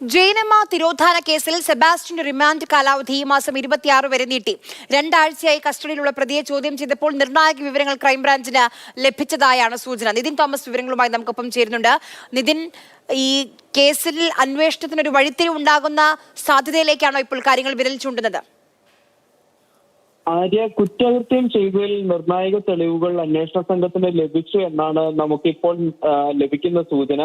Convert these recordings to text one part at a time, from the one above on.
ജൈനമ്മ തിരോധാന കേസിൽ സെബാസ്റ്റ്യന്റെ റിമാൻഡ് കാലാവധി ഈ മാസം ഇരുപത്തിയാറ് വരെ നീട്ടി. രണ്ടാഴ്ചയായി കസ്റ്റഡിയിലുള്ള പ്രതിയെ ചോദ്യം ചെയ്തപ്പോൾ നിർണായക വിവരങ്ങൾ ക്രൈംബ്രാഞ്ചിന് ലഭിച്ചതായാണ് സൂചന. നിതിൻ തോമസ് വിവരങ്ങളുമായി നമുക്കൊപ്പം ചേരുന്നുണ്ട്. നിതിൻ ഈ കേസിൽ അന്വേഷണത്തിന് ഒരു വഴിത്തിരിവ് ഉണ്ടാകുന്ന സാധ്യതയിലേക്കാണോ ഇപ്പോൾ കാര്യങ്ങൾ വിരൽ ചൂണ്ടുന്നത്? ആര്യ കുറ്റകൃത്യം ചെയ്തതിൽ നിർണായക തെളിവുകൾ അന്വേഷണ സംഘത്തിന് ലഭിച്ചു എന്നാണ് നമുക്കിപ്പോൾ ലഭിക്കുന്ന സൂചന.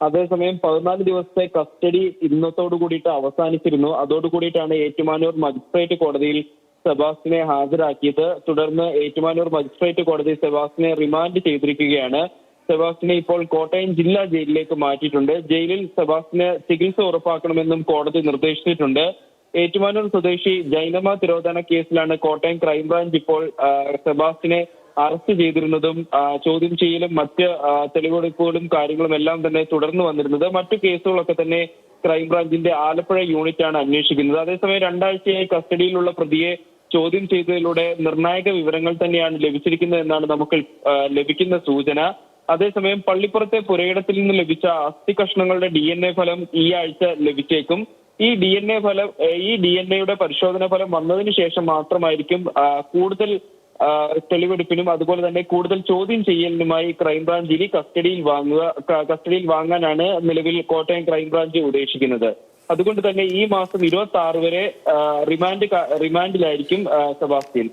അതേസമയം പതിനാല് ദിവസത്തെ കസ്റ്റഡി ഇന്നത്തോടു കൂടിയിട്ട് അവസാനിച്ചിരുന്നു. അതോടുകൂടിയിട്ടാണ് ഏറ്റുമാനൂർ മജിസ്ട്രേറ്റ് കോടതിയിൽ സെബാസ്റ്റിനെ ഹാജരാക്കിയത്. തുടർന്ന് ഏറ്റുമാനൂർ മജിസ്ട്രേറ്റ് കോടതി സെബാസ്റ്റിനെ റിമാൻഡ് ചെയ്തിരിക്കുകയാണ്. സെബാസ്റ്റിനെ ഇപ്പോൾ കോട്ടയം ജില്ലാ ജയിലിലേക്ക് മാറ്റിയിട്ടുണ്ട്. ജയിലിൽ സെബാസ്റ്റിന് ചികിത്സ ഉറപ്പാക്കണമെന്നും കോടതി നിർദ്ദേശിച്ചിട്ടുണ്ട്. ഏറ്റുമാനൂർ സ്വദേശി ജൈനമ തിരോധന കേസിലാണ് കോട്ടയം ക്രൈംബ്രാഞ്ച് ഇപ്പോൾ സെബാസ്റ്റിനെ അറസ്റ്റ് ചെയ്തിരുന്നതും ചോദ്യം ചെയ്യലും മറ്റ് തെളിവെടുപ്പുകളും കാര്യങ്ങളും എല്ലാം തന്നെ തുടർന്ന് വന്നിരുന്നത് മറ്റു കേസുകളൊക്കെ തന്നെ ക്രൈംബ്രാഞ്ചിന്റെ ആലപ്പുഴ യൂണിറ്റാണ് അന്വേഷിക്കുന്നത്. അതേസമയം രണ്ടാഴ്ചയായി കസ്റ്റഡിയിലുള്ള പ്രതിയെ ചോദ്യം ചെയ്തതിലൂടെ നിർണായക വിവരങ്ങൾ തന്നെയാണ് ലഭിച്ചിരിക്കുന്നത് എന്നാണ് നമുക്ക് ലഭിക്കുന്ന സൂചന. അതേസമയം പള്ളിപ്പുറത്തെ പുരയിടത്തിൽ നിന്ന് ലഭിച്ച അസ്ഥി കഷ്ണങ്ങളുടെ ഡി എൻ എ ഫലം ഈ ആഴ്ച ലഭിച്ചേക്കും. ഈ ഡി എൻ എ ഫലം ഈ ഡി എൻ എയുടെ പരിശോധന ഫലം വന്നതിന് ശേഷം മാത്രമായിരിക്കും കൂടുതൽ തെളിവെടുപ്പിനും അതുപോലെ തന്നെ കൂടുതൽ ചോദ്യം ചെയ്യലിനുമായി ക്രൈംബ്രാഞ്ച് ഇനി കസ്റ്റഡിയിൽ വാങ്ങുക കസ്റ്റഡിയിൽ വാങ്ങാനാണ് നിലവിൽ കോട്ടയം ക്രൈംബ്രാഞ്ച് ഉദ്ദേശിക്കുന്നത്. അതുകൊണ്ട് തന്നെ ഈ മാസം ഇരുപത്തി ആറ് വരെ റിമാൻഡ് റിമാൻഡിലായിരിക്കും സെബാസ്റ്റ്യൻ.